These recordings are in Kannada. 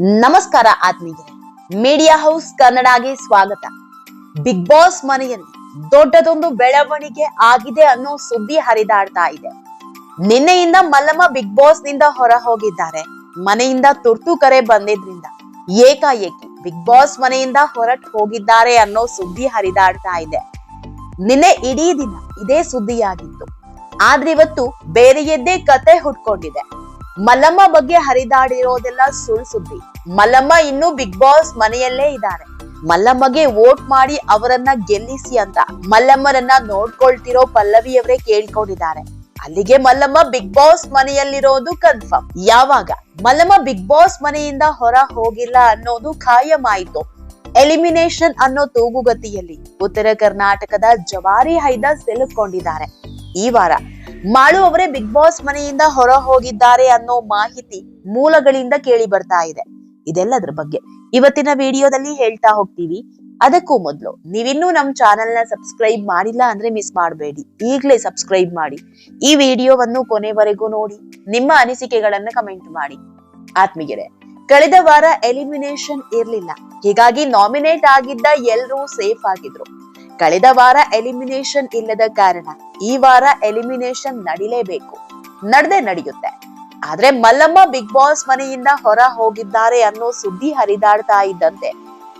ನಮಸ್ಕಾರ ಆತ್ಮೀಯರೇ. ಮೀಡಿಯಾ ಹೌಸ್ ಕನ್ನಡಗೆ ಸ್ವಾಗತ. ಬಿಗ್ ಬಾಸ್ ಮನೆಯಲ್ಲಿ ದೊಡ್ಡದೊಂದು ಬೆಳವಣಿಗೆ ಆಗಿದೆ ಅನ್ನೋ ಸುದ್ದಿ ಹರಿದಾಡ್ತಾ ಇದೆ. ನಿನ್ನೆಯಿಂದ ಮಲ್ಲಮ್ಮ ಬಿಗ್ ಬಾಸ್ನಿಂದ ಹೊರ ಹೋಗಿದ್ದಾರೆ. ಮನೆಯಿಂದ ತುರ್ತು ಕರೆ ಬಂದಿದ್ರಿಂದ ಏಕಾಏಕಿ ಬಿಗ್ ಬಾಸ್ ಮನೆಯಿಂದ ಹೊರಟ್ ಹೋಗಿದ್ದಾರೆ ಅನ್ನೋ ಸುದ್ದಿ ಹರಿದಾಡ್ತಾ ಇದೆ. ನಿನ್ನೆ ಇಡೀ ದಿನ ಇದೇ ಸುದ್ದಿಯಾಗಿತ್ತು. ಆದ್ರೆ ಇವತ್ತು ಬೇರೆಯದ್ದೇ ಕತೆ ಹುಟ್ಕೊಂಡಿದೆ. ಮಲ್ಲಮ್ಮ ಬಗ್ಗೆ ಹರಿದಾಡಿರೋದೆಲ್ಲ ಸುಳ್ಳು ಸುದ್ದಿ. ಮಲ್ಲಮ್ಮ ಇನ್ನೂ ಬಿಗ್ ಬಾಸ್ ಮನೆಯಲ್ಲೇ ಇದ್ದಾರೆ ಮಲ್ಲಮ್ಮಗೆ ವೋಟ್ ಮಾಡಿ ಅವರನ್ನ ಗೆಲ್ಲಿಸಿ ಅಂತ ಮಲ್ಲಮ್ಮರನ್ನ ನೋಡ್ಕೊಳ್ತಿರೋ ಪಲ್ಲವಿಯವರೇ ಕೇಳ್ಕೊಂಡಿದ್ದಾರೆ. ಅಲ್ಲಿಗೆ ಮಲ್ಲಮ್ಮ ಬಿಗ್ ಬಾಸ್ ಮನೆಯಲ್ಲಿರೋದು ಕನ್ಫರ್ಮ್ ಯಾವಾಗ? ಮಲ್ಲಮ್ಮ ಬಿಗ್ ಬಾಸ್ ಮನೆಯಿಂದ ಹೊರ ಹೋಗಿಲ್ಲ ಅನ್ನೋದು ಖಾಯಮಾಯಿತು. ಎಲಿಮಿನೇಷನ್ ಅನ್ನೋ ತೂಗುಗತಿಯಲ್ಲಿ ಉತ್ತರ ಕರ್ನಾಟಕದ ಜವಾರಿ ಹೈದ ಸಿಲುಕೊಂಡಿದ್ದಾರೆ. ಈ ವಾರ ಮಾಳು ಅವರೇ ಬಿಗ್ ಬಾಸ್ ಮನೆಯಿಂದ ಹೊರ ಹೋಗಿದ್ದಾರೆ ಅನ್ನೋ ಮಾಹಿತಿ ಮೂಲಗಳಿಂದ ಕೇಳಿ ಬರ್ತಾ ಇದೆ. ಇದೆಲ್ಲದ್ರ ಬಗ್ಗೆ ಇವತ್ತಿನ ವಿಡಿಯೋದಲ್ಲಿ ಹೇಳ್ತಾ ಹೋಗ್ತೀವಿ. ಅದಕ್ಕೂ ಮೊದಲು ನೀವಿನ್ನೂ ನಮ್ಮ ಚಾನೆಲ್ನ ಸಬ್ಸ್ಕ್ರೈಬ್ ಮಾಡಿಲ್ಲ ಅಂದ್ರೆ ಮಿಸ್ ಮಾಡಬೇಡಿ. ಈಗಲೇ ಸಬ್ಸ್ಕ್ರೈಬ್ ಮಾಡಿ. ಈ ವಿಡಿಯೋವನ್ನು ಕೊನೆವರೆಗೂ ನೋಡಿ. ನಿಮ್ಮ ಅನಿಸಿಕೆಗಳನ್ನ ಕಮೆಂಟ್ ಮಾಡಿ. ಆತ್ಮೀಯರೇ, ಕಳೆದ ವಾರ ಎಲಿಮಿನೇಷನ್ ಇರ್ಲಿಲ್ಲ. ಹೀಗಾಗಿ ನಾಮಿನೇಟ್ ಆಗಿದ್ದ ಎಲ್ರೂ ಸೇಫ್ ಆಗಿದ್ರು. ಕಳೆದ ವಾರ ಎಲಿಮಿನೇಷನ್ ಇಲ್ಲದ ಕಾರಣ ಈ ವಾರ ಎಲಿಮಿನೇಷನ್ ನಡಿಲೇಬೇಕು. ನಡೆದೇ ನಡೆಯುತ್ತೆ. ಆದ್ರೆ ಮಲ್ಲಮ್ಮ ಬಿಗ್ ಬಾಸ್ ಮನೆಯಿಂದ ಹೊರ ಹೋಗಿದ್ದಾರೆ ಅನ್ನೋ ಸುದ್ದಿ ಹರಿದಾಡ್ತಾ ಇದ್ದಂತೆ.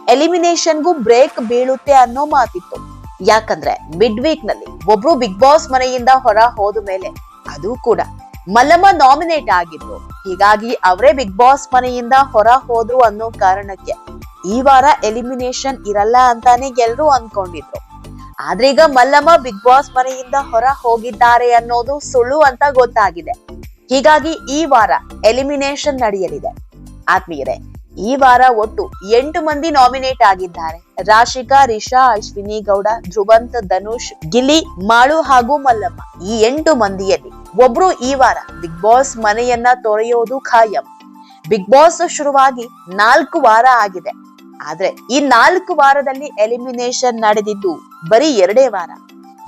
ಎಲಿಮಿನೇಷನ್ಗೂ ಬ್ರೇಕ್ ಬೀಳುತ್ತೆ ಅನ್ನೋ ಮಾತಿತ್ತು. ಯಾಕಂದ್ರೆ ಮಿಡ್ ವೀಕ್ನಲ್ಲಿ ಒಬ್ರು ಬಿಗ್ ಬಾಸ್ ಮನೆಯಿಂದ ಹೊರ ಹೋದ ಮೇಲೆ ಅದು ಕೂಡ ಮಲ್ಲಮ್ಮ ನಾಮಿನೇಟ್ ಆಗಿದ್ರು. ಹೀಗಾಗಿ ಅವರೇ ಬಿಗ್ ಬಾಸ್ ಮನೆಯಿಂದ ಹೊರ ಹೋದ್ರು ಅನ್ನೋ ಕಾರಣಕ್ಕೆ ಈ ವಾರ ಎಲಿಮಿನೇಷನ್ ಇರಲ್ಲ ಅಂತಾನೆ ಎಲ್ರೂ ಅನ್ಕೊಂಡಿದ್ರು. ಆದ್ರೆ ಈಗ ಮಲ್ಲಮ್ಮ ಬಿಗ್ ಬಾಸ್ ಮನೆಯಿಂದ ಹೊರ ಹೋಗಿದ್ದಾರೆ ಅನ್ನೋದು ಸುಳ್ಳು ಅಂತ ಗೊತ್ತಾಗಿದೆ. ಹೀಗಾಗಿ ಈ ವಾರ ಎಲಿಮಿನೇಷನ್ ನಡೆಯಲಿದೆ. ಆತ್ಮೀಯರೇ, ಈ ವಾರ ಒಟ್ಟು ಎಂಟು ಮಂದಿ ನಾಮಿನೇಟ್ ಆಗಿದ್ದಾರೆ. ರಾಶಿಕಾ, ರಿಷಾ, ಅಶ್ವಿನಿ ಗೌಡ, ಧ್ರುವಂತ, ಧನುಷ್ ಗಿಲಿ ಮಾಳು ಹಾಗೂ ಮಲ್ಲಮ್ಮ. ಈ ಎಂಟು ಮಂದಿಯಲ್ಲಿ ಒಬ್ರು ಈ ವಾರ ಬಿಗ್ ಬಾಸ್ ಮನೆಯನ್ನ ತೊರೆಯೋದು ಖಾಯಂ. ಬಿಗ್ ಬಾಸ್ ಶುರುವಾಗಿ ನಾಲ್ಕು ವಾರ ಆಗಿದೆ. ಆದ್ರೆ ಈ ನಾಲ್ಕು ವಾರದಲ್ಲಿ ಎಲಿಮಿನೇಷನ್ ನಡೆದಿದ್ದು ಬರೀ ಎರಡೇ ವಾರ.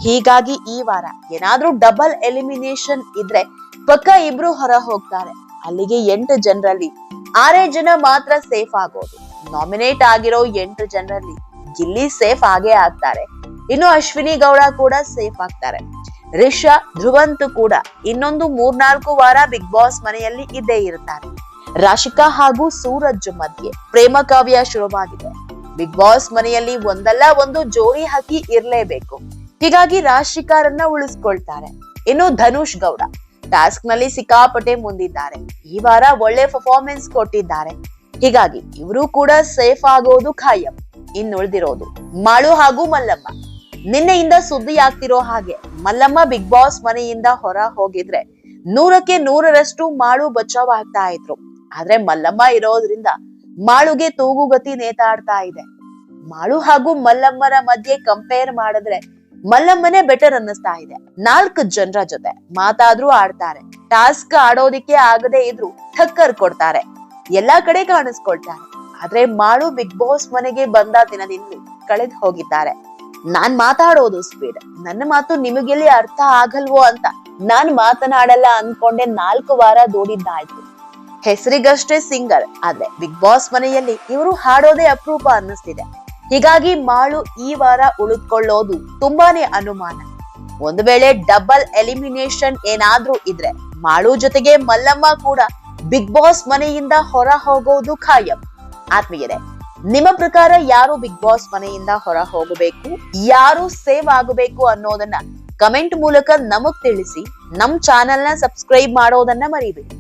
ಹೀಗಾಗಿ ಈ ವಾರ ಏನಾದ್ರೂ ಡಬಲ್ ಎಲಿಮಿನೇಷನ್ ಇದ್ರೆ ಪಕ್ಕ ಇಬ್ರು ಹೊರ ಹೋಗ್ತಾರೆ. ಅಲ್ಲಿಗೆ ಎಂಟು ಜನರಲ್ಲಿ ಆರೇ ಜನ ಮಾತ್ರ ಸೇಫ್ ಆಗೋದು. ನಾಮಿನೇಟ್ ಆಗಿರೋ ಎಂಟು ಜನರಲ್ಲಿ ಗಿಲ್ಲಿ ಸೇಫ್ ಆಗೇ ಆಗ್ತಾರೆ. ಇನ್ನು ಅಶ್ವಿನಿ ಗೌಡ ಕೂಡ ಸೇಫ್ ಆಗ್ತಾರೆ. ರಿಷಾ, ಧ್ರುವಂತ್ ಕೂಡ ಇನ್ನೊಂದು ಮೂರ್ನಾಲ್ಕು ವಾರ ಬಿಗ್ ಬಾಸ್ ಮನೆಯಲ್ಲಿ ಇದ್ದೇ ಇರ್ತಾರೆ. ರಾಶಿಕಾ ಹಾಗೂ ಸೂರಜ್ ಮಧ್ಯೆ ಪ್ರೇಮ ಕಾವ್ಯ ಶುರುವಾಗಿದೆ. ಬಿಗ್ ಬಾಸ್ ಮನೆಯಲ್ಲಿ ಒಂದಲ್ಲ ಒಂದು ಜೋಡಿ ಹಾಕಿ ಇರಲೇಬೇಕು. ಹೀಗಾಗಿ ರಾಶಿಕಾರನ್ನ ಉಳಿಸ್ಕೊಳ್ತಾರೆ. ಇನ್ನು ಧನುಷ್ ಗೌಡ ಟಾಸ್ಕ್ನಲ್ಲಿ ಸಿಕ್ಕಾಪಟ್ಟೆ ಮುಂದಿದ್ದಾರೆ. ಈ ವಾರ ಒಳ್ಳೆ ಪರ್ಫಾರ್ಮೆನ್ಸ್ ಕೊಟ್ಟಿದ್ದಾರೆ. ಹೀಗಾಗಿ ಇವರು ಕೂಡ ಸೇಫ್ ಆಗೋದು ಖಾಯಂ. ಇನ್ನುಳಿದಿರೋದು ಮಾಳು ಹಾಗೂ ಮಲ್ಲಮ್ಮ. ನಿನ್ನೆಯಿಂದ ಸುದ್ದಿ ಆಗ್ತಿರೋ ಹಾಗೆ ಮಲ್ಲಮ್ಮ ಬಿಗ್ ಬಾಸ್ ಮನೆಯಿಂದ ಹೊರ ಹೋಗಿದ್ರೆ ನೂರಕ್ಕೆ ನೂರರಷ್ಟು ಮಾಳು ಬಚಾವ್ ಆಗ್ತಾ ಇದ್ರು. ಆದ್ರೆ ಮಲ್ಲಮ್ಮ ಇರೋದ್ರಿಂದ ಮಾಳುಗೆ ತೂಗುಗತಿ ನೇತಾಡ್ತಾ ಇದೆ. ಮಾಳು ಹಾಗೂ ಮಲ್ಲಮ್ಮರ ಮಧ್ಯೆ ಕಂಪೇರ್ ಮಾಡಿದ್ರೆ ಮಲ್ಲಮ್ಮನೇ ಬೆಟರ್ ಅನ್ನಿಸ್ತಾ ಇದೆ. ನಾಲ್ಕು ಜನರ ಜೊತೆ ಮಾತಾದ್ರೂ ಆಡ್ತಾರೆ. ಟಾಸ್ಕ್ ಆಡೋದಿಕ್ಕೆ ಆಗದೆ ಇದ್ರು ಠಕ್ಕರ್ ಕೊಡ್ತಾರೆ. ಎಲ್ಲಾ ಕಡೆ ಕಾಣಿಸ್ಕೊಳ್ತಾರೆ. ಆದ್ರೆ ಮಾಳು ಬಿಗ್ ಬಾಸ್ ಮನೆಗೆ ಬಂದ ದಿನದಿಂದ ಕಳೆದು ಹೋಗಿದ್ದಾರೆ. ನಾನ್ ಮಾತಾಡೋದು ಸ್ಪೀಡ್ ನನ್ನ ಮಾತು ನಿಮಗೆಲ್ಲಿ ಅರ್ಥ ಆಗಲ್ವೋ ಅಂತ ನಾನ್ ಮಾತನಾಡಲ್ಲ ಅನ್ಕೊಂಡೆ ನಾಲ್ಕು ವಾರ ದೂಡಿದ್ದಾಯ್ತು. ಹೆಸರಿಗಷ್ಟೇ ಸಿಂಗರ್, ಆದ್ರೆ ಬಿಗ್ ಬಾಸ್ ಮನೆಯಲ್ಲಿ ಇವರು ಹಾಡೋದೇ ಅಪರೂಪ ಅನ್ನಿಸ್ತಿದೆ. ಹೀಗಾಗಿ ಮಾಳು ಈ ವಾರ ಉಳಿದುಕೊಳ್ಳೋದು ತುಂಬಾನೇ ಅನುಮಾನ. ಒಂದು ವೇಳೆ ಡಬಲ್ ಎಲಿಮಿನೇಷನ್ ಏನಾದ್ರೂ ಇದ್ರೆ ಮಾಳು ಜೊತೆಗೆ ಮಲ್ಲಮ್ಮ ಕೂಡ ಬಿಗ್ ಬಾಸ್ ಮನೆಯಿಂದ ಹೊರ ಹೋಗೋದು ಖಾಯಂ. ಆತ್ಮೀಯರೇ, ನಿಮ್ಮ ಪ್ರಕಾರ ಯಾರು ಬಿಗ್ ಬಾಸ್ ಮನೆಯಿಂದ ಹೊರ ಹೋಗಬೇಕು? ಯಾರು ಸೇವ್ ಆಗಬೇಕು ಅನ್ನೋದನ್ನ ಕಮೆಂಟ್ ಮೂಲಕ ನಮಗ್ ತಿಳಿಸಿ, ನಮ್ ಚಾನೆಲ್ನ ಸಬ್ಸ್ಕ್ರೈಬ್ ಮಾಡೋದನ್ನ ಮರಿಬೇಡಿ.